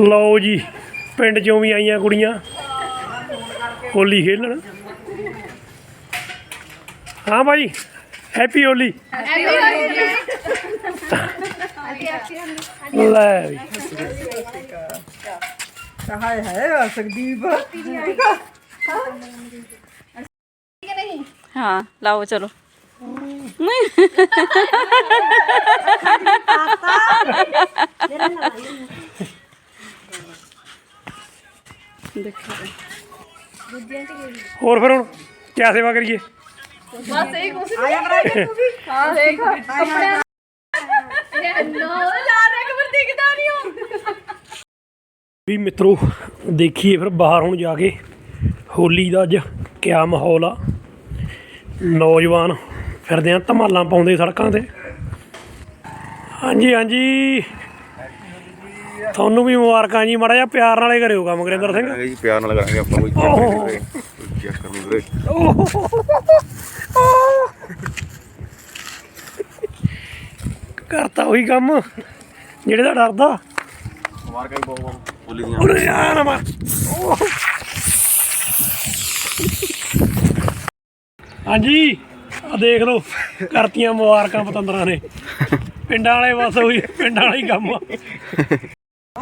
ਲਓ ਜੀ ਪਿੰਡ ਚੋਂ ਵੀ ਆਈਆਂ ਕੁੜੀਆਂ। ਹੋਲੀ ਖੇਲਣ। ਹਾਂ ਭਾਈ ਹੈਪੀ ਹੋਲੀ। ਲੈ ਵੀ। ਹਾਏ ਹਾਏ ਸਕਦੀਪ ਹਾਂ ਲਾਓ ਚਲੋ। ਦੇਖੋ। ਹੋਰ ਫਿਰ ਹੁਣ ਕਿਆ ਸੇਵਾ ਕਰੀਏ? ਬਸ ਇਹ ਕੁਛ। ਨਹੀਂ ਹਾਂ ਦੇਖ ਕੱਪੜੇ ਨੋ ਯਾਰ ਇੱਕ ਵਾਰ ਦਿਖਦਾ ਨਹੀਂ ਹੋ ਵੀ ਮਿੱਤਰੋ ਦੇਖੀਏ ਫਿਰ ਬਾਹਰ ਹੁਣ ਜਾ ਕੇ ਹੋਲੀ ਦਾ ਅੱਜ ਕਿਆ ਮਾਹੌਲ ਆ। ਨੌਜਵਾਨ ਫਿਰਦੇ ਆ ਧਮਾਲਾਂ ਪਾਉਂਦੇ ਸੜਕਾਂ ਤੇ। ਹਾਂਜੀ ਹਾਂਜੀ। ਤੁਹਾਨੂੰ ਵੀ ਮੁਬਾਰਕਾਂ ਜੀ ਮਾੜਾ ਜਿਹਾ ਪਿਆਰ ਨਾਲੇ ਕਰਿਓ ਕੰਮ ਗੁਰਿੰਦਰ ਸਿੰਘ। ਜੀ ਪਿਆਰ ਨਾਲ ਕਰਾਂਗੇ ਆਪਾਂ ਕੋਈ। ਚੈੱਕ ਕਰਨ ਵੀਰੇ। ਕਰਤਾ ਉਹੀ ਕੰਮ ਜਿਹੜੇ ਦਾ ਡਰਦਾ। ਮਾਰ ਕੇ ਬਹੁਤ ਬਹੁਤ ਬੋਲੀ ਦੀਆਂ। ਹਾਂਜੀ ਆ ਦੇਖ ਲਓ ਕਰਤੀਆਂ ਮੁਬਾਰਕਾਂ ਪਤੰਦਰਾਂ ਨੇ। ਪਿੰਡਾਂ ਵਾਲੇ ਬਸ ਉਹੀ ਪਿੰਡਾਂ ਵਾਲਾ ਹੀ ਕੰਮ ਆ।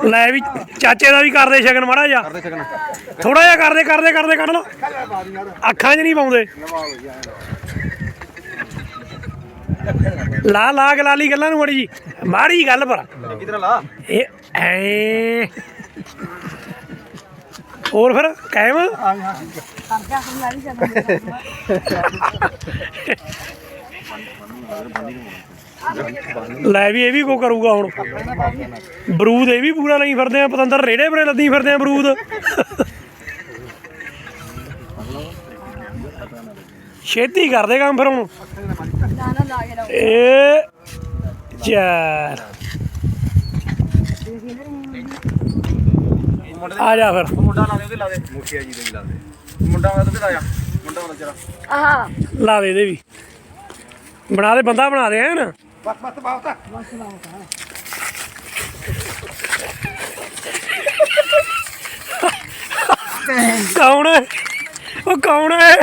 ਲੈ ਵੀ ਚਾਚੇ ਦਾ ਵੀ ਕਰਦੇ ਸ਼ਗਨ ਮਾੜਾ ਜਿਹਾ। ਕਰਦੇ ਸਕਣਾ ਥੋੜਾ ਜਿਹਾ ਕਰਦੇ ਕਰਦੇ ਕਰਦੇ ਕੱਢ ਲਓ। ਅੱਖਾਂ 'ਚ ਨਹੀਂ ਪਾਉਂਦੇ। ਲਾ ਲਾ ਗਲਾਲੀ ਗੱਲਾਂ ਨੂੰ ਮੜੀ ਜੀ। ਮਾੜੀ ਗੱਲ ਪਰ। ਕਿਧਰ ਲਾ। ਇਹ ਐ। ਹੋਰ ਫਿਰ ਕਾਇਮ? ਲੈ ਵੀ ਇਹ ਵੀ ਕੋ ਕਰੂਗਾ ਹੁਣ। ਬਰੂਦ ਇਹ ਵੀ ਪੂਰਾ ਲਈ ਫਿਰਦੇ ਆ ਪਤੰਦਰ ਰੇੜੇ ਬਰੇ ਲੱਦੀ ਫਿਰਦੇ ਆ ਬਰੂਦ। ਛੇਤੀ ਕਰਦੇ ਕੰਮ ਫਿਰ ਹੁਣ। ਇਹ ਚਾਰ। ਆ ਜਾ ਫਿਰ। ਮੁੰਡਾ ਲਾ ਦੇ ਉਹਦੇ ਲਾ ਦੇ। ਮੁਖੀਆ ਜੀ ਦੇ ਵੀ ਲਾ ਦੇ। ਮੁੰਡਾ ਵਾ ਤੇ ਲਾ ਜਾ। ਮੁੰਡਾ ਵਾ ਜਰਾ ਆਹ। ਲਾ ਦੇ ਇਹਦੇ ਵੀ। ਬਣਾ ਦੇ ਬੰਦਾ ਬਣਾ ਦੇ ਕੌਣ ਹੈ? ਉਹ ਕੌਣ ਹੈ?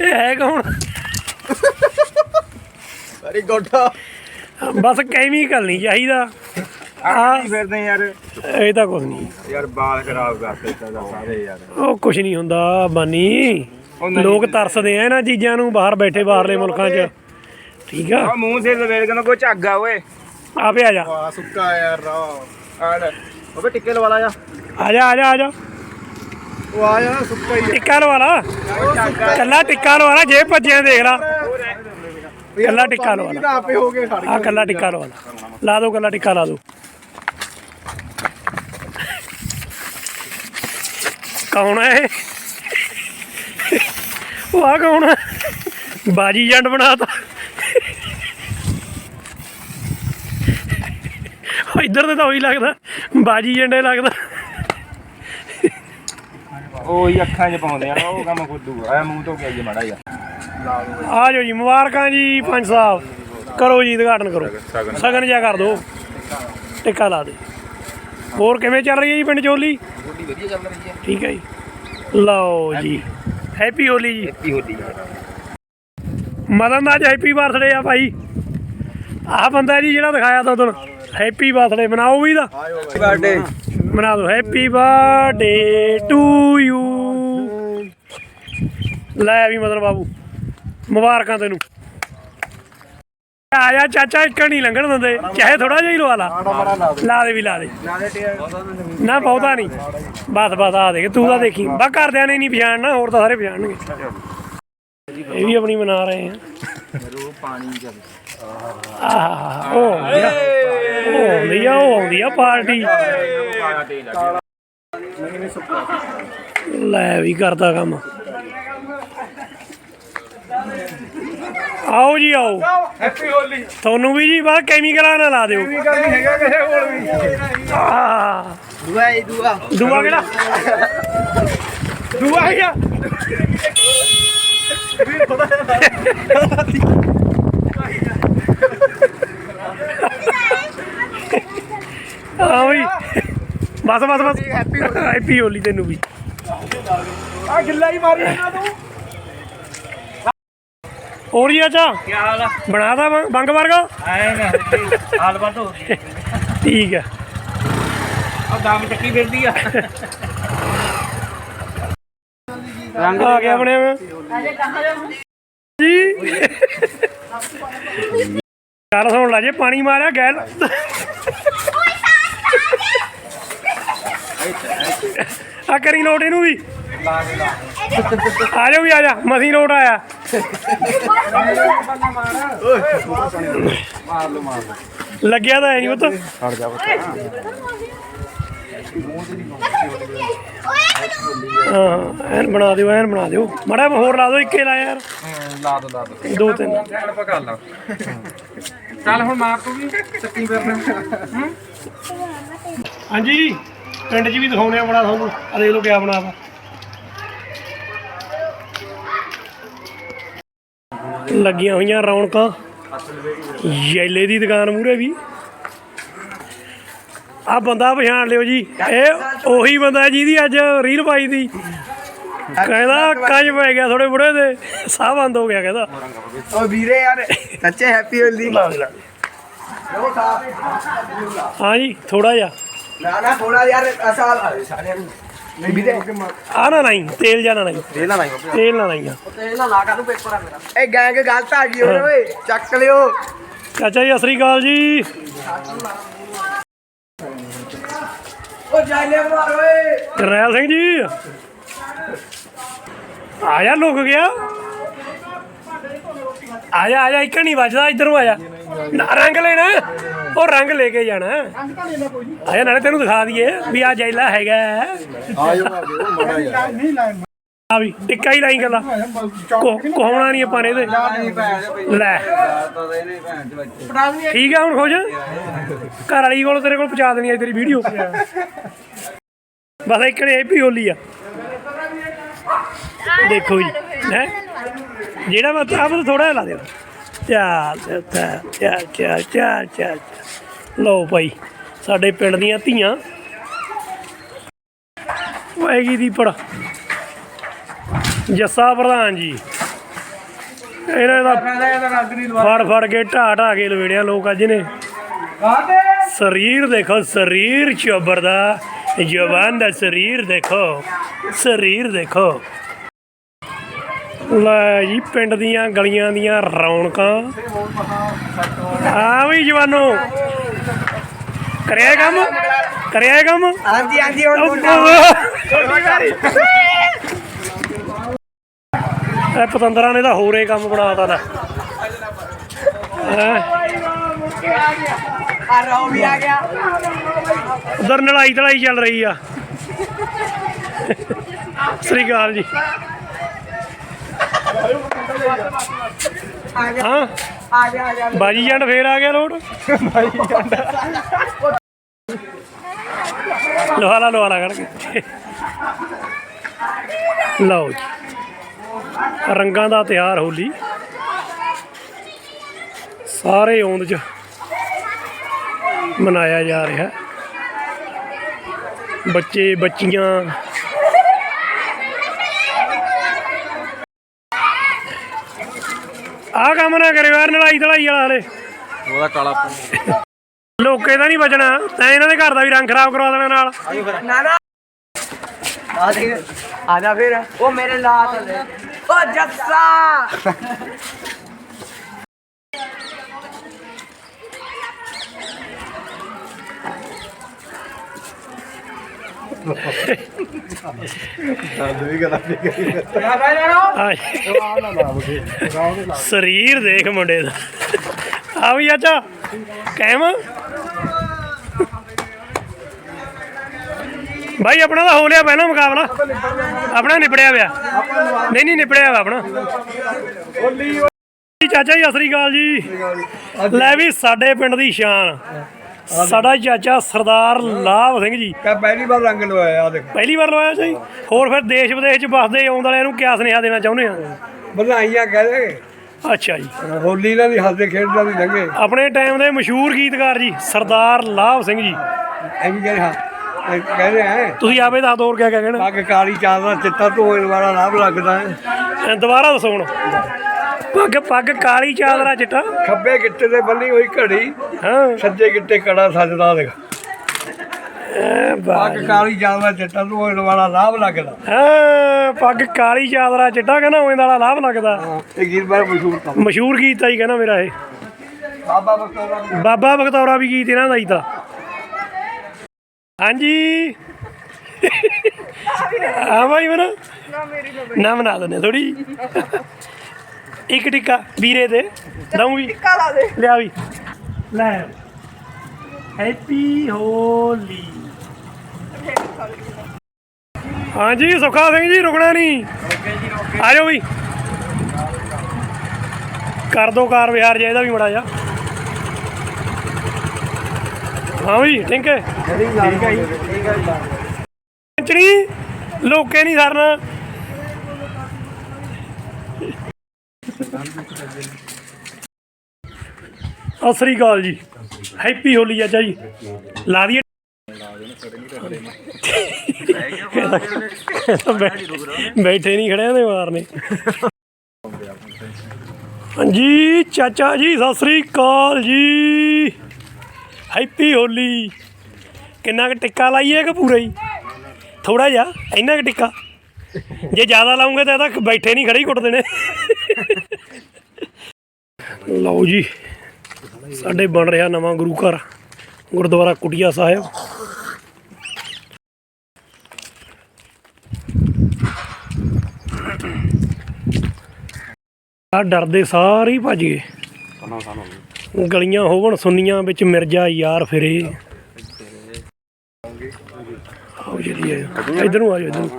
ਇਹ ਹੈ ਕੌਣ? ਵੈਰੀ ਗੁੱਡ ਬਸ ਕੈਮੀਕਲ ਨਹੀਂ ਚਾਹੀਦਾ। ਆ ਫਿਰਦੇ ਯਾਰ? ਇਹ ਤਾਂ ਕੁਝ ਨਹੀਂ। ਯਾਰ ਬਾਲ ਖਰਾਬ ਕਰਤੇ ਤਾਂ ਸਾਰੇ ਯਾਰ। ਉਹ ਕੁਝ ਨਹੀਂ ਹੁੰਦਾ ਬਾਨੀ। ਲੋਕ ਤਰਸਦੇ ਆ ਇਹਨਾਂ ਚੀਜ਼ਾਂ ਨੂੰ ਬਾਹਰ ਬੈਠੇ ਬਾਹਰਲੇ ਮੁਲਕਾਂ 'ਚ। ਠੀਕ ਆ? ਆ ਮੂੰਹ ਸੇ ਲਵੇੜ ਕੇ ਕੋਈ ਝਾਗਾ ਓਏ। ਆਪੇ ਆ ਜਾ। ਆ ਸੁੱਕਾ ਯਾਰ ਰਾ ਆ ਲੈ। ਓਏ ਟਿੱਕੇ ਲਵਾ ਲਾ ਜਾ। ਆ ਜਾ ਆ ਜਾ ਆ ਜਾ। ਉਹ ਆ ਜਾ ਸੁੱਕਾ ਹੀ ਟਿੱਕਾ ਲਵਾ ਲਾ। ਕੱਲਾ ਟਿੱਕਾ ਲਵਾ ਲਾ ਜੇ ਭੱਜਿਆ ਦੇਖ ਲਾ। ਕੱਲਾ ਟਿੱਕਾ ਲਵਾ ਲਾ। ਆਪੇ ਹੋ ਗਏ ਖੜ ਆ ਕੱਲਾ ਟਿੱਕਾ ਲਵਾ ਲਾ। ਲਾ ਦੋ ਕੱਲਾ ਟਿੱਕਾ ਲਾ ਦੋ। ਕੌਣ ਹੈ? ਉਹ ਆ ਕੌਣ ਹੈ ਬਾਜੀ ਜੰਡ ਬਣਾਤਾ। ਉਹ ਇੱਧਰ ਤੇ ਤਾਂ ਉਹੀ ਲੱਗਦਾ ਬਾਜੀ ਜੰਡੇ ਲੱਗਦਾ। ਉਹ ਹੀ ਅੱਖਾਂ 'ਚ ਪਾਉਂਦੇ ਆ ਉਹ ਕੰਮ ਖੁੱਦੂ ਆ ਮੂੰਹ ਤੋਂ ਗਿਆ ਜੀ ਮਾੜਾ ਜਿਹਾ। ਆ ਜਾਓ ਜੀ ਮੁਬਾਰਕਾਂ ਜੀ ਪੰਜ ਸਾਹਿਬ। ਕਰੋ ਜੀ ਉਦਘਾਟਨ ਕਰੋ। ਸ਼ਗਨ। ਜਿਆ ਕਰ ਦੋ ਟਿੱਕਾ ਲਾ ਦੇ ਹੋਰ ਕਿਵੇਂ ਚੱਲ ਰਹੀ ਹੈ ਜੀ ਪਿੰਡ ਚੋਲੀ? ਹੋਲੀ ਵਧੀਆ ਚੱਲ ਰਹੀ ਹੈ। ਠੀਕ ਹੈ ਜੀ। ਲਓ ਜੀ। ਹੈਪੀ ਹੋਲੀ ਜੀ। ਕੀ ਹੋਲੀ ਮਦਨ ਦਾ ਅੱਜ ਹੈਪੀ ਬਰਥਡੇ ਆ ਭਾਈ। ਆਹ ਬੰਦਾ ਜੀ ਜਿਹੜਾ ਦਿਖਾਇਆ ਤਾ ਉਦੋਂ। ਹੈਪੀ ਬਰਥਡੇ ਮਨਾਓ ਵੀ ਦਾ ਬਰਥਡੇ ਮਨਾ ਦੋ ਹੈਪੀ ਬਰਥਡੇ ਟੂ ਯੂ ਲੈ ਵੀ ਮਦਨ ਬਾਬੂ ਮੁਬਾਰਕਾਂ ਤੈਨੂੰ। ਆ ਜਾ ਚਾਚਾ ਇੱਕ ਨਹੀਂ ਲੰਘਣ ਦਿੰਦੇ। ਚਾਹੇ ਥੋੜਾ ਜਿਹਾ ਹੀ ਲਵਾ ਲਾ। ਲਾ ਦੇ। ਵੀ ਲਾ ਦੇ। ਨਾ ਬਹੁਤਾ ਨਹੀਂ। ਬਸ ਬਸ ਆ ਦੇਖ ਤੂੰ ਤਾਂ ਦੇਖੀ। ਬਾ ਘਰਦਿਆਂ ਨੇ ਨਹੀਂ ਪਛਾਣਨਾ ਹੋਰ ਤਾਂ ਸਾਰੇ ਪਛਾਣਨਗੇ। ਇਹ ਵੀ ਆਪਣੀ ਮਨਾ ਰਹੇ ਆ। ਰੋ ਪਾਣੀ ਚੱਲ ਆਹ ਉਹ ਆਉਂਦੀ ਆ ਉਹ ਆਉਂਦੀ ਆ ਉਹ ਆਉਂਦੀ ਆ ਪਾਰਟੀ ਲੈ ਵੀ ਕਰਦਾ ਕੰਮ ਆਓ ਜੀ ਆਓ ਹੈਪੀ ਹੋਲੀ ਤੁਹਾਨੂੰ ਵੀ ਜੀ ਬਾਹਰ ਕੈਮੀਕਲਾਂ ਨਾ ਲਾ ਦਿਓ ਗੱਲ ਨਹੀਂ ਹੈਗਾ ਕਿਸੇ ਕੋਲ ਵੀ ਦੁਆ ਹੀ ਦੁਆ ਦੂਆ ਕਿਹੜਾ ਦੂਆ ਹੀ ਆ ਆ ਵੀ ਬਸ ਬਸ ਬਸ। ਹੈਪੀ ਹੋਲੀ ਤੈਨੂੰ ਵੀ। ਆ ਗਿੱਲਾ ਹੀ ਮਾਰੀ ਇਹਨਾਂ ਤੂੰ ਹੋਰ ਜੀ ਅੱਛਾ ਕੀ ਹਾਲ ਆ? ਬਣਾਦਾ ਬੰਗ ਵਰਗਾ? ਆਏ ਨਾ ਹਾਲ ਬੰਦ ਹੋ ਗਈ। ਠੀਕ ਹੈ ਆ ਦਮ ਚੱਕੀ ਫਿਰਦੀ ਆ। ਰੰਗ ਆ ਗਿਆ ਬਣਿਆ ਮੈਂ ਜੀ। ਗੱਲ ਸੁਣ ਲਾ ਜੇ ਪਾਣੀ ਮਾਰਿਆ ਗੈਲ। ਆ ਕਰੀ ਲੋਟ ਇਹਨੂੰ ਵੀ। ਆ ਜਾ ਵੀ ਆ ਜਾ ਮਸੀਂ ਲੋਟ ਆਇਆ। ਲੱਗਿਆ ਤਾਂ ਹੈ ਨਹੀਂ ਉਹ ਤਾਂ ਹਟ ਜਾ ਹਾਂ ਐਨ ਬਣਾ ਦਿਓ ਐਨ ਬਣਾ ਦਿਓ। ਮੜਾ ਹੋਰ ਲਾ ਦਿਓ ਇੱਕੇ ਲਾ ਯਾਰ। ਲਾ ਦੋ ਲਾ ਦੋ ਦੋ ਤਿੰਨ। ਲਾ। ਚੱਲ ਹੁਣ ਮਾਰ ਤੂੰ ਵੀ ਫਿਰਨਾ ਹਾਂਜੀ ਪਿੰਡ 'ਚ ਵੀ ਦਿਖਾਉਣੇ ਆ ਬੜਾ ਤੁਹਾਨੂੰ। ਆ ਦੇਖ ਲਓ ਕਿਆ ਬਣਾਵਾ ਲੱਗੀਆਂ ਹੋਈਆਂ ਰੌਣਕਾਂ। ਜੈਲੇ ਦੀ ਦੁਕਾਨ ਮੂਰੇ ਵੀ। ਆ ਬੰਦਾ ਪਛਾਣ ਲਿਓ ਜੀ। ਇਹ ਉਹੀ ਬੰਦਾ ਜਿਹਦੀ ਅੱਜ ਰੀਲ ਪਾਈ ਦੀ। ਕਹਿੰਦਾ ਕੰਜ ਪੈ ਗਿਆ ਥੋੜੇ ਬੁੜੇ ਦੇ। ਸਾਹ ਬੰਦ ਹੋ ਗਿਆ ਕਹਿੰਦਾ। ਓ ਵੀਰੇ ਯਾਰ ਸੱਚੇ ਹੈਪੀ ਹੋਲੀ ਹਾਂ ਜੀ ਥੋੜਾ ਜਿਹਾ। ਨਾ ਨਾ ਥੋੜਾ ਯਾਰ ਅਸਾਲ ਸਾਰਿਆਂ ਨੂੰ। ਨਹੀਂ ਵੀਰੇ। ਆ ਨਾ ਨਹੀਂ ਤੇਲ ਜਾਣਾ ਨਹੀਂ ਦੇ ਨਾ ਲਾਈ। ਤੇਲ ਨਾ ਨਹੀਂ ਇਹ ਗੈਂਗ ਗਲਤ ਆ ਗਈ ਓਏ ਓਏ ਚੱਕ ਲਿਓ। ਚਾਚਾ ਜੀ ਸਤਿ ਸ੍ਰੀ ਅਕਾਲ ਜੀ। ਮਾਰ ਓਏ। ਕਰਨੈਲ ਸਿੰਘ ਜੀ। ਆ ਜਾ ਲੁਕ ਗਿਆ। ਆ ਜਾ ਆ ਜਾ ਇੱਕ ਨਹੀਂ ਵੱਜਦਾ ਇੱਧਰ ਨੂੰ ਆ ਜਾ। ਨਾ ਰੰਗ ਲੈਣਾ ਉਹ ਰੰਗ ਲੈ ਕੇ ਜਾਣਾ। ਆ ਜਾ ਨਾਲੇ ਤੈਨੂੰ ਦਿਖਾ ਦਈਏ ਵੀ ਆ ਜੈਲਾ ਹੈਗਾ। ਆਇਓ ਆ ਦਿਓ ਮਾੜਾ ਯਾਰ ਆ ਵੀ ਟਿੱਕਾ ਹੀ ਲਾਈ ਗੱਲਾਂ। ਕੋਹਣਾ ਨਹੀਂ ਆਪਾਂ ਨੇ ਇਹਦੇ। ਲੈ। ਠੀਕ ਆ ਹੁਣ ਖੁਸ਼? ਘਰ ਵਾਲੀ ਕੋਲ ਤੇਰੇ ਕੋਲ ਪਹੁੰਚਾ ਦੇਣੀ ਆ ਤੇਰੀ ਵੀਡੀਓ। ਬਸ ਇੱਕ ਨੇ ਹੈਪੀ ਹੋਲੀ ਆ। ਦੇਖੋ ਜੀ, ਹੈ? ਜਿਹੜਾ ਮੈਂ ਆਪ ਤੋਂ ਥੋੜਾ ਲਾ ਦੇ ਚੱਲ ਚੱਲ ਚੱਲ ਚੱਲ ਚੱਲ ਲਓ ਭਾਈ, ਸਾਡੇ ਪਿੰਡ ਦੀਆਂ ਧੀਆਂ। ਵਾਏਗੀ ਦੀ ਪੜ ਜੱਸਾ ਪ੍ਰਧਾਨ ਜੀ। ਇਹਨਾਂ ਦਾ ਫੜ ਫੜ ਕੇ ਢਾ ਢਾ ਕੇ ਲਵੇੜਿਆ ਲੋਕ ਅੱਜ ਨੇ ਸਰੀਰ ਦੇਖੋ ਸਰੀਰ ਚੋਬਰ ਦਾ ਜਵਾਨ ਦਾ ਸਰੀਰ ਦੇਖੋ ਸਰੀਰ ਦੇਖੋ। ਲੈ ਜੀ ਪਿੰਡ ਦੀਆਂ ਗਲੀਆਂ ਦੀਆਂ ਰੌਣਕਾਂ। ਆ ਵੀ ਜਵਾਨੋ। ਕਰਿਆ ਕੰਮ? ਕਰਿਆ ਕੰਮ? ਹਾਂਜੀ ਹਾਂਜੀ ਹੁਣ ਇਹ ਪਤੰਦਰਾਂ ਨੇ ਤਾਂ ਹੋਰੇ ਕੰਮ ਬਣਾਤਾ ਲੈ ਹੈਂ? ਆ ਰੋ ਵੀ ਆ ਗਿਆ। ਉਧਰ ਲੜਾਈ ਤੜਾਈ ਚੱਲ ਰਹੀ ਆ। ਸ੍ਰੀ ਅਕਾਲ ਜੀ। ਆ ਗਿਆ। ਹਾਂ? ਆ ਗਿਆ ਆ ਗਿਆ। ਬਾਜੀ ਜੰਡ ਫੇਰ ਆ ਗਿਆ ਲੋਟ? ਲੋਹਾਲਾ ਲੋਹਾਲਾ ਕਰਕੇ ਲਓ ਜੀ। ਰੰਗਾਂ ਦਾ ਤਿਆਰ ਹੋਲੀ। ਸਾਰੇ ਔਂਦ ਚ ਮਨਾਇਆ ਜਾ ਰਿਹਾ। ਬੱਚੇ ਬੱਚੀਆਂ। ਆਹ ਕੰਮ ਨਾ ਕਰਿਓ ਯਾਰ ਲੜਾਈ ਧੜਾਈ ਵਾਲਾ ਹਲੇ। ਉਹਦਾ ਕਾਲਾ ਲੋਕੇ ਤਾਂ ਨਹੀਂ ਬਚਣਾ। ਤੈਂ ਇਹਨਾਂ ਦੇ ਘਰ ਦਾ ਵੀ ਰੰਗ ਖਰਾਬ ਕਰਵਾ ਦੇਣਾ ਨਾਲ। ਨਾ ਨਾ। ਆ ਦੇ ਆ ਜਾ ਫਿਰ। ਉਹ ਮੇਰੇ ਲਾਤ ਲੈ ਓ ਜੱਸਾ ਹਾਂ ਸਰੀਰ ਦੇਖ ਮੁੰਡੇ ਦਾ। ਆ ਵੀ ਅੱਛਾ ਕਹਿਮ ਭਾਈ ਆਪਣਾ ਤਾਂ ਹੋ ਲਿਆ ਪਹਿਲਾਂ ਮੁਕਾਬਲਾ। ਆਪਣਾ ਨਿਬੜਿਆ ਪਿਆ। ਨਹੀਂ ਨਹੀਂ ਨਿਬੜਿਆ ਵਾ ਆਪਣਾ। ਜੀ ਚਾਚਾ ਜੀ ਸਤਿ ਸ੍ਰੀ ਅਕਾਲ ਜੀ। ਲੈ ਵੀ ਸਾਡੇ ਪਿੰਡ ਦੀ ਸ਼ਾਨ। ਸਾਡਾ ਚਾਚਾ ਸਰਦਾਰ ਲਾਭ ਸਿੰਘ ਜੀ। ਕਾ ਪਹਿਲੀ ਵਾਰ ਰੰਗ ਲਵਾਇਆ ਆ ਦੇਖ। ਪਹਿਲੀ ਵਾਰ ਲਵਾਇਆ ਸੀ। ਹੋਰ ਫਿਰ ਦੇਸ਼ ਵਿਦੇਸ਼ ਚ ਵਸਦੇ ਆਉਣ ਵਾਲਿਆਂ ਨੂੰ ਕਿਆ ਸੁਨੇਹਾ ਦੇਣਾ ਚਾਹੁੰਦੇ ਆ? ਵਧਾਈਆਂ ਕਹਦੇ ਅੱਛਾ ਜੀ। ਹੋਲੀ ਨਾਲ ਦੀ ਹੱਸਦੇ ਖੇਡਦਾ ਦੀ ਲੰਘੇ ਆਪਣੇ ਟਾਈਮ ਦੇ ਮਸ਼ਹੂਰ ਗੀਤਕਾਰ ਜੀ ਸਰਦਾਰ ਲਾਭ ਸਿੰਘ ਜੀ। ਇਹ ਵੀ ਜਿਹੜੇ ਹਾਂ ਕਹਿੰਦੇ ਆ ਤੁਸੀਂ ਆਪੇ ਦੱਸ ਦੋ ਹੋਰ ਕਿਆ ਕਿਆ ਕਹਿਣਾ। ਪੱਗ ਕਾਲੀ ਚਾਦਰਾ ਚਿੱਟਾ ਧੋਣ ਵਾਲਾ ਲਾਭ ਲੱਗਦਾ ਹੈ। ਐਂ ਦੁਬਾਰਾ ਦੱਸੋ ਹੁਣ। ਪੱਗ ਪੱਗ ਕਾਲੀ ਚਾਦਰਾ ਚਿੱਟਾ। ਖੱਬੇ ਗਿੱਟੇ ਤੇ ਬੰਨੀ ਹੋਈ ਘੜੀ ਹਾਂ। ਸੱਜੇ ਗਿੱਟੇ ਕੜਾ ਸੱਜਦਾ ਦੇਖ। ਐ ਪੱਗ ਕਾਲੀ ਚਾਦਰਾ ਚਿੱਟਾ ਧੋਣ ਵਾਲਾ ਲਾਭ ਲੱਗਦਾ। ਹਾਂ ਪੱਗ ਕਾਲੀ ਚਾਦਰਾ ਚਿੱਟਾ ਕਹਿੰਦਾ ਉਵੇਂ ਦਾ ਲਾਭ ਲੱਗਦਾ। ਹਾਂ, ਇਹ ਗੀਤ ਬੜਾ ਮਸ਼ਹੂਰ ਮਸ਼ਹੂਰ ਗੀਤ ਆ ਹੀ ਕਹਿੰਦਾ ਮੇਰਾ ਇਹ। ਬਾਬਾ ਬਖਤੌਰਾ ਦੀ ਬਾਬਾ ਬਖਤੌਰਾ ਵੀ ਗੀਤ ਇਹਨਾਂ ਦਾ ਹੀ ਤਾਂ। ਹਾਂਜੀ। ਆ ਬਾਈ ਮਨਾ ਨਾ ਮਨਾ ਦਿੰਦੇ ਥੋੜੀ ਇੱਕ ਟਿੱਕਾ ਵੀਰੇ ਦੇ ਦਊਂ ਵੀ ਟਿੱਕਾ ਲਾ ਦੇ। ਲਿਆ ਵੀ। ਲੈ। ਹੈਪੀ ਹੋਲੀ ਹਾਂਜੀ ਸੁਖਾ ਸਿੰਘ ਜੀ ਰੁਕਣਾ ਨਹੀਂ। ਆ ਜਾਓ ਵੀ। ਕਰ ਦੋ ਕਾਰ ਵਿਹਾਰ ਇਹਦਾ ਵੀ ਮੜਾ ਜਾ ਹਾਂ ਵੀ ਠੀਕ ਹੈ। ਠੀਕ ਹੈ ਜੀ। ਠੀਕ ਹੈ ਜੀ ਚਣੀ ਲੋਕੇ ਨਹੀਂ ਸਰਨਾ। ਸਤਿ ਸ੍ਰੀ ਅਕਾਲ ਜੀ। ਹੈਪੀ ਹੋਲੀ ਚਾਚਾ ਜੀ। ਲਾ ਦਈਏ। ਬੈਠੇ ਨਹੀਂ ਖੜਿਆ ਤੇ ਮਾਰਨੇ ਹਾਂਜੀ, ਚਾਚਾ ਜੀ, ਸਤਿ ਸ੍ਰੀ ਅਕਾਲ ਜੀ। ਹੈਪੀ ਹੋਲੀ ਕਿੰਨਾ ਕੁ ਟਿੱਕਾ ਲਾਈਏ ਕਿ ਪੂਰਾ ਹੀ? ਥੋੜਾ ਜਿਹਾ, ਇੰਨਾ ਕੁ ਟਿੱਕਾ। ਜੇ ਜ਼ਿਆਦਾ ਲਾਉਂਗੇ ਤਾਂ ਇਹਦਾ ਬੈਠੇ ਨਹੀਂ ਖੜੇ ਹੀ ਕੁੱਟ ਦੇਣੇ। ਲਓ ਜੀ, ਸਾਡੇ ਬਣ ਰਿਹਾ ਨਵਾਂ ਗੁਰੂ ਘਰ, ਗੁਰਦੁਆਰਾ ਕੁਟਿਆ ਸਾਹਿਬ। ਆ ਡਰਦੇ ਸਾਰੇ ਹੀ ਭੱਜ ਗਏ। ਗਲੀਆਂ ਹੋਵਣ ਸੁੰਨੀਆਂ ਵਿੱਚ ਮਿਰਜ਼ਾ ਯਾਰ ਫਿਰੇ। ਆਓ ਜੀ ਇਧਰ ਨੂੰ ਆ ਜਾਓ ਇਧਰ ਨੂੰ।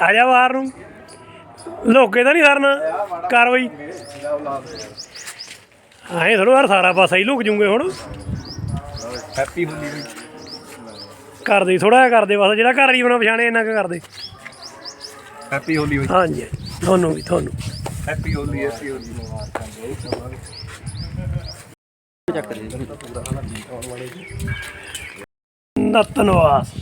ਆ ਜਾ ਬਾਹਰ ਨੂੰ। ਲੋਕੇ ਤਾਂ ਨਹੀਂ ਕਰਨਾ ਕਾਰਵਾਈ। ਆਏ ਥੋੜਾ ਯਾਰ ਸਾਰਾ ਪਾਸਾ ਹੀ ਲੁਕ ਜੂਗੇ ਹੁਣ। ਹੈਪੀ ਹੋਲੀ ਵੀ ਕਰਦੇ ਥੋੜਾ ਜਿਹਾ ਕਰਦੇ ਬਸ ਜਿਹੜਾ ਘਰ ਹੀ ਬਣਾ ਪਛਾਣੇ ਇੰਨਾ ਕੁ ਕਰਦੇ। ਹੈਪੀ ਹੋਲੀ ਹਾਂਜੀ ਤੁਹਾਨੂੰ ਵੀ ਤੁਹਾਨੂੰ ਹੈਪੀ ਹੋਲੀ ਹੈਪੀ ਹੋਲੀ ਨਤਨਵਾਸ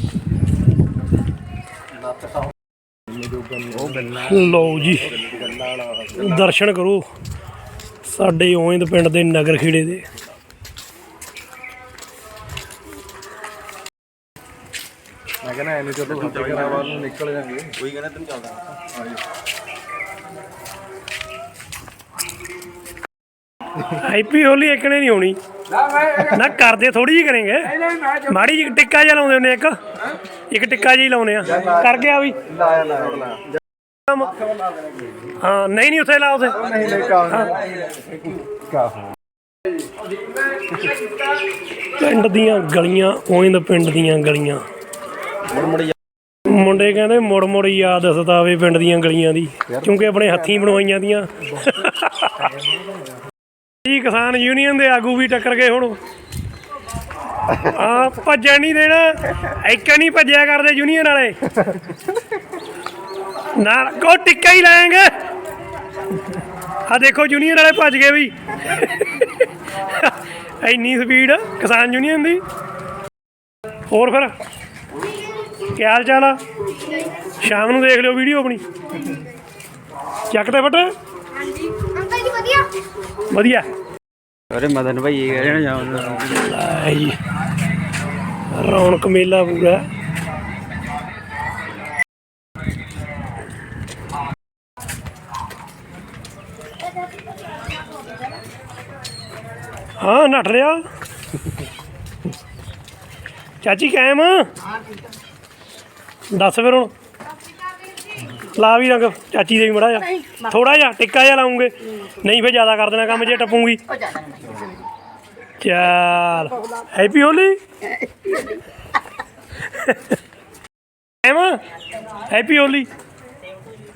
ਲਓ ਜੀ ਦਰਸ਼ਨ ਕਰੋ। ਸਾਡੇ ਓਇੰਦ ਪਿੰਡ ਦੇ ਨਗਰ ਖੇੜੇ ਦੇ। ਮੈਂ ਕਹਿੰਦਾ ਐਵੇਂ ਜਦੋਂ ਘਰਾਂ ਵੱਲ ਨੂੰ ਨਿਕਲ ਜਾਾਂਗੇ ਕੋਈ ਕਹਿੰਦਾ ਤੈਨੂੰ ਚੱਲਦਾ। ਹੈਪੀ ਹੋਲੀ ਇੱਕਣੇ ਨਹੀਂ ਹੋਣੀ। ਨਾ ਕਰਦੇ ਥੋੜੀ ਜਿਹੀ ਕਰਾਂਗੇ। ਮਾੜੀ ਜਿਹੀ ਟਿੱਕਾ ਜਿਹਾ ਲਾਉਂਦੇ ਹੁੰਦੇ ਇੱਕ। ਇੱਕ ਟਿੱਕਾ ਜਿਹਾ ਹੀ ਲਾਉਨੇ ਆ। ਕਰ ਗਿਆ ਵੀ। ਲਾਇਆ ਲਾਇਆ ਹਾਂ ਨਹੀਂ ਨਹੀਂ ਉੱਥੇ ਲਾ ਉੱਥੇ। ਨਹੀਂ ਨਹੀਂ ਕਾਹ ਪਿੰਡ ਦੀਆਂ ਗਲੀਆਂ ਓਇੰਦ ਪਿੰਡ ਦੀਆਂ ਗਲੀਆਂ। ਮੁੰਡੇ ਕਹਿੰਦੇ ਮੁੜ ਮੁੜ ਯਾਦ ਸਤਾਵੇ ਪਿੰਡ ਦੀਆਂ ਗਲੀਆਂ ਦੀ। ਕਿਉਂਕਿ ਆਪਣੇ ਹੱਥੀਂ ਬਣਵਾਈਆਂ ਦੀਆਂ। ਜੀ ਕਿਸਾਨ ਯੂਨੀਅਨ ਦੇ ਆਗੂ ਵੀ ਟੱਕਰ ਗਏ ਹੁਣ? ਆ ਭੱਜਣ ਨਹੀਂ ਦੇਣਾ, ਇੱਕ ਨਹੀਂ ਭੱਜਿਆ ਕਰਦੇ ਯੂਨੀਅਨ ਵਾਲੇ। ਨਾ ਕੋ ਟਿੱਕਾ ਹੀ ਲਾਏਂਗੇ। ਆ ਦੇਖੋ ਯੂਨੀਅਨ ਵਾਲੇ ਭੱਜ ਗਏ ਵੀ। ਇੰਨੀ ਸਪੀਡ ਕਿਸਾਨ ਯੂਨੀਅਨ ਦੀ। ਹੋਰ ਫਿਰ, ਕੀ ਹਾਲ ਚਾਲ ਆ? ਸ਼ਾਮ ਨੂੰ ਦੇਖ ਲਿਓ ਵੀਡੀਓ ਆਪਣੀ। ਚੱਕ ਤੇ ਫਟ। ਅੰਕਲ ਜੀ ਵਧੀਆ? ਵਧੀਆ। ਅਰੇ ਮਦਨ ਭਾਈ ਇਹ ਕਹਿ ਰਹੇ ਜਾਉਂ ਲੈ ਜੀ ਰੌਣਕ ਮੇਲਾ ਪੂਰਾ। ਹਾਂ ਨੱਠ ਰਿਹਾ। ਚਾਚੀ ਕਾਇਮ? ਦੱਸ ਫਿਰ ਹੁਣ। ਲਾ ਵੀ ਰੰਗ ਚਾਚੀ ਦੇ ਵੀ ਮੜਾ ਜਾ। ਥੋੜਾ ਜਿਹਾ ਟਿੱਕਾ ਜਿਹਾ ਲਾਉਂਗੇ। ਨਹੀਂ ਫਿਰ ਜ਼ਿਆਦਾ ਕਰ ਦੇਣਾ ਕੰਮ ਜੇ ਟਪੂਗੀ। ਚੱਲ ਹੈਪੀ ਹੋਲੀ। ਐਮ ਹੈਪੀ ਹੋਲੀ।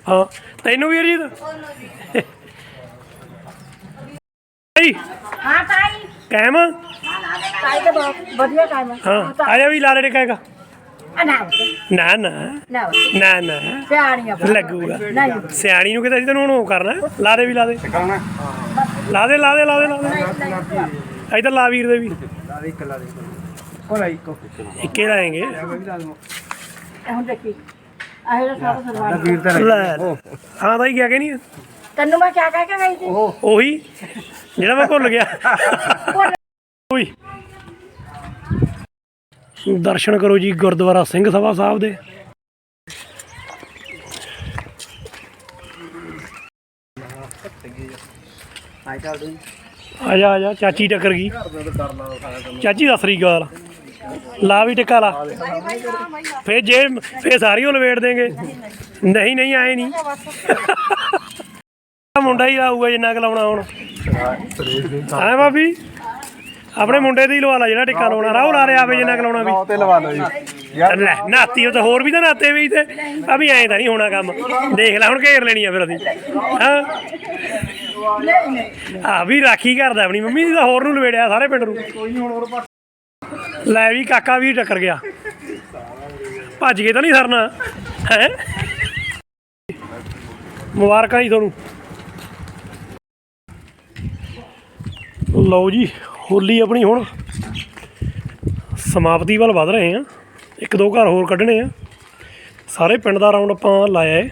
ਹਾਂ ਤੈਨੂੰ ਵੀ ਅਰਜੀਤ? hey, ਹਾਂ ਤਾਈ। ਕਾਇਮ ਤਾਈ ਤਾਂ ਵਧੀਆ ਕੰਮ ਹਾਂ ਆ ਜਾ ਵੀ ਲਾਰੇ ਟਿਕਾਏਗਾ ਨਾ ਨਾ ਨਾ। ਨਾ ਨਾ ਨਾ। ਸਿਆਣੀਆਂ ਲੱਗੂਗਾ। ਨਹੀਂ ਸਿਆਣੀ ਨੂੰ ਕਿਤੇ ਅਸੀਂ ਤੈਨੂੰ ਹੁਣ ਉਹ ਕਰਨਾ। ਲਾ ਦੇ ਵੀ ਲਾ ਦੇ। ਲਾ ਦੇ ਲਾ ਦੇ ਲਾ ਦੇ ਲਾ ਦੇ। ਇੱਧਰ ਲਾ ਵੀਰ ਦੇ ਵੀ। ਇੱਕੋ ਲੈ ਇੱਕੋ ਇੱਕੇ। ਲਾਏਂਗੇ। ਇਹ ਹੁਣ ਦੇਖੀ। ਆਹ ਜਿਹੜਾ ਸਾਰਾ ਸਲਵਾਰ ਵੀਰ ਤਾਂ ਲੈ। ਹਾਂ ਤਾਂ ਹੀ ਗਿਆ ਕਿ ਨਹੀਂ ਤੈਨੂੰ ਮੈਂ ਕਿਆ ਕਹਿ ਕੇ ਗਈ ਸੀ? ਉਹੀ। ਜਿਹੜਾ ਮੈਂ ਭੁੱਲ ਗਿਆ। ਓਏ ਦਰਸ਼ਨ ਕਰੋ ਜੀ ਗੁਰਦੁਆਰਾ ਸਿੰਘ ਸਭਾ ਸਾਹਿਬ ਦੇ। ਆ ਜਾ ਆ ਜਾ ਚਾਚੀ ਟੱਕਰ ਗਈ। ਚਾਚੀ ਸਤਿ ਸ੍ਰੀ ਅਕਾਲ। ਲਾ ਵੀ ਟਿੱਕਾ ਲਾ। ਫੇਰ ਜੇ ਫੇਰ ਸਾਰੀ ਉਹ ਲਵੇੜ ਦੇਂਗੇ। ਨਹੀਂ ਨਹੀਂ ਆਏ ਨਹੀਂ। ਮੁੰਡਾ ਹੀ ਲਾਊਗਾ ਜਿੰਨਾ ਕੁ ਲਾਉਣਾ ਹੁਣ। ਹਾਂ ਭਾਬੀ? ਆਪਣੇ ਮੁੰਡੇ ਦੇ ਹੀ ਲਵਾ ਲਾ ਜਿਹੜਾ ਟਿੱਕਾ ਲਾਉਣਾ। ਰਾਹੁਲ ਆ ਰਿਹਾ ਆਵੇ ਜਿੰਨਾ ਕੁ ਲਾਉਣਾ ਵੀ। ਤੇ ਲਵਾ ਲਓ ਜੀ। ਲੈ ਨਾਤੀ ਉਹ ਤਾਂ ਹੋਰ ਵੀ ਤਾਂ ਨਾਤੇ ਵੀ ਤੇ। ਆ ਵੀ ਐਂ ਤਾਂ ਨਹੀਂ ਹੋਣਾ ਕੰਮ। ਦੇਖ ਲੈ ਹੁਣ ਘੇਰ ਲੈਣੀ ਆ ਫਿਰ ਅਸੀਂ। ਹਾਂ। ਆ ਵੀ ਰਾਖੀ ਕਰਦਾ ਆਪਣੀ ਮੰਮੀ ਦੀ ਤਾਂ ਹੋਰ ਨੂੰ ਲਵੇੜਿਆ ਸਾਰੇ ਪਿੰਡ ਨੂੰ। ਲੈ ਵੀ ਕਾਕਾ ਵੀ ਟੱਕਰ ਗਿਆ। ਭੱਜ ਕੇ ਤਾਂ ਨਹੀਂ ਸਰਨਾ। ਹੈ? ਮੁਬਾਰਕਾਂ ਜੀ ਤੁਹਾਨੂੰ। ਲਓ ਜੀ ਹੋਲੀ ਆਪਣੀ ਹੁਣ। ਸਮਾਪਤੀ ਵੱਲ ਵਧ ਰਹੇ ਆ ਇੱਕ ਦੋ ਘਰ ਹੋਰ ਕੱਢਣੇ ਆ। ਸਾਰੇ ਪਿੰਡ ਦਾ ਰਾਉਂਡ ਆਪਾਂ ਲਾਇਆ ਏ।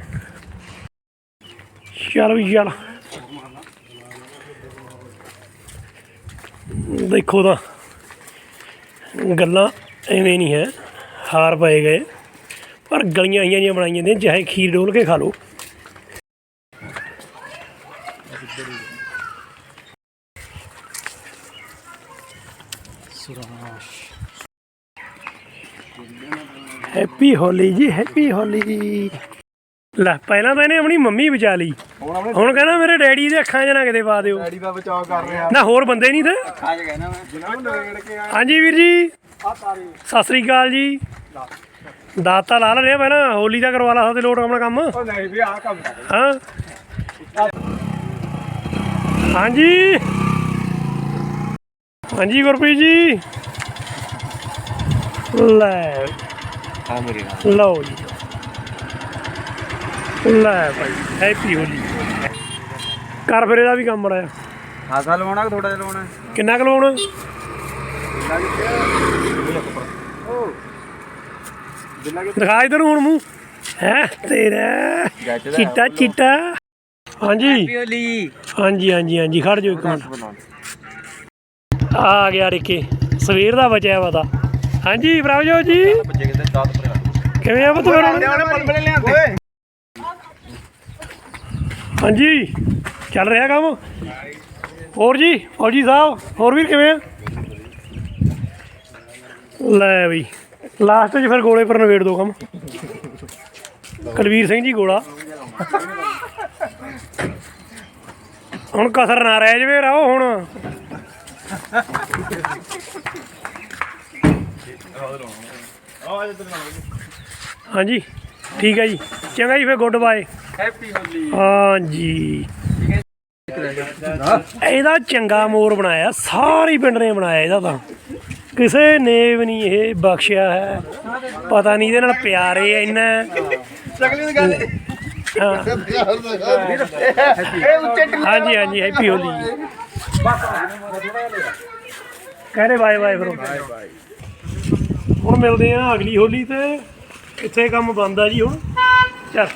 ਚੱਲ ਵੀ ਚੱਲ ਦੇਖੋ ਤਾਂ, ਗੱਲਾਂ ਐਵੇਂ ਨਹੀਂ ਹੈ। ਹਾਰ ਪਏ ਗਏ। ਪਰ ਗਲੀਆਂ ਆਈਆਂ ਜੀਆਂ ਬਣਾਈਆਂ ਨੇ ਚਾਹੇ ਖੀਰ ਡੋਲ ਕੇ ਖਾ ਲਓ। ਹੈਪੀ ਹੋਲੀ ਜੀ ਹੈਪੀ ਹੋਲੀ ਲੈ ਪਹਿਲਾਂ ਤਾਂ ਇਹਨੇ ਆਪਣੀ ਮੰਮੀ ਬਚਾ ਲਈ। ਹੁਣ ਕਹਿੰਦਾ ਮੇਰੇ ਡੈਡੀ ਦੇ ਅੱਖਾਂ 'ਚ ਨਾ ਕਿਤੇ ਪਾ ਦਿਓ। ਡੈਡੀ ਦਾ ਬਚਾਅ ਕਰ ਰਿਹਾ। ਨਾ ਹੋਰ ਬੰਦੇ ਨਹੀਂ ਤੇ। ਅੱਜ ਕਹਿਣਾ ਮੈਂ ਜਿਨ੍ਹਾਂ ਨੂੰ ਨਵੇੜ ਕੇ ਆ ਹਾਂਜੀ ਵੀਰ ਜੀ। ਸਤਿ ਸ੍ਰੀ ਅਕਾਲ ਜੀ। ਦਾਤਾ ਲਾ ਲਿਆ ਪਹਿਲਾਂ ਹੋਲੀ ਦਾ ਕਰਵਾ ਲਾ ਸਾਡੇ ਲੋਟ ਆਪਣਾ ਕੰਮ। ਉਹ ਨਹੀਂ ਵੀ ਆ ਕੰਮ ਕਰ। ਹਾਂ। ਹਾਂਜੀ। ਹਾਂਜੀ ਗੁਰਪ੍ਰੀਤ ਜੀ। ਲੈ। ਮੇਰੇ ਲਓ ਜੀ। ਲੈ ਭਾਈ ਹੈਪੀ ਹੋਲੀ। ਕਰ ਫਿਰ ਇਹਦਾ ਵੀ ਕੰਮ ਬੜਾ ਖਾਸਾ ਲਵਾਉਣਾ ਕਿ ਥੋੜਾ ਜਿਹਾ ਲਵਾਉਣਾ? ਕਿੰਨਾ ਕੁ ਲਵਾਉਣਾ? ਦਿਖਾ ਇਧਰ ਹੁਣ ਮੂੰਹ। ਹੈ ਤੇਰਾ ਚਿੱਟਾ ਚਿੱਟਾ। ਹਾਂਜੀ। ਹੋਲੀ। ਹਾਂਜੀ ਹਾਂਜੀ ਹਾਂਜੀ ਖੜ ਜਾਓ ਇੱਕ ਮਿੰਟ। ਆ ਗਿਆ ਰਿੱਕੇ। ਸਵੇਰ ਦਾ ਬਚਿਆ ਵਾ ਤਾਂ। ਹਾਂਜੀ ਪ੍ਰਭਜੋਤ ਜੀ। ਕਿਵੇਂ ਆ ਲਿਆਂਦੇ ਹਾਂਜੀ ਚੱਲ ਰਿਹਾ ਕੰਮ। ਹੋਰ ਜੀ ਫੌਜੀ ਸਾਹਿਬ ਹੋਰ ਵੀਰ ਕਿਵੇਂ ਆ? ਲੈ ਬਈ ਲਾਸਟ 'ਚ ਫਿਰ ਗੋਲੇ ਪਰ ਨਵੇੜ ਦੋ ਕੰਮ। ਕੁਲਵੀਰ ਸਿੰਘ ਜੀ ਗੋਲਾ। ਹੁਣ ਕਸਰ ਨਾ ਰਹਿ ਜਵੇ ਰਹੋ ਹੁਣ। ਹਾਂਜੀ, ਠੀਕ ਹੈ ਜੀ। ਚੰਗਾ ਜੀ, ਫਿਰ ਗੁੱਡ ਬਾਏ। ਹੈਪੀ ਹੋਲੀ ਹਾਂਜੀ। ਇਹਦਾ ਚੰਗਾ ਮੋਰ ਬਣਾਇਆ, ਸਾਰੇ ਪਿੰਡ ਨੇ ਬਣਾਇਆ ਇਹਦਾ ਤਾਂ। ਕਿਸੇ ਨੇ ਵੀ ਨਹੀਂ ਇਹ ਬਖਸ਼ਿਆ ਹੈ। ਪਤਾ ਨਹੀਂ ਇਹਦੇ ਨਾਲ ਪਿਆਰੇ ਆ ਇੰਨਾ। ਚੱਕਲੀ ਗੱਲ ਹਾਂਜੀ ਹਾਂਜੀ ਹੈਪੀ ਹੋਲੀ ਕਹਰੇ ਬਾਏ ਬਾਏ ਫਿਰ। ਹੁਣ ਮਿਲਦੇ ਆ ਅਗਲੀ ਹੋਲੀ ਤੇ ਇੱਥੇ ਕੰਮ ਬੰਦ ਆ ਜੀ ਹੁਣ। ਚੱਲ।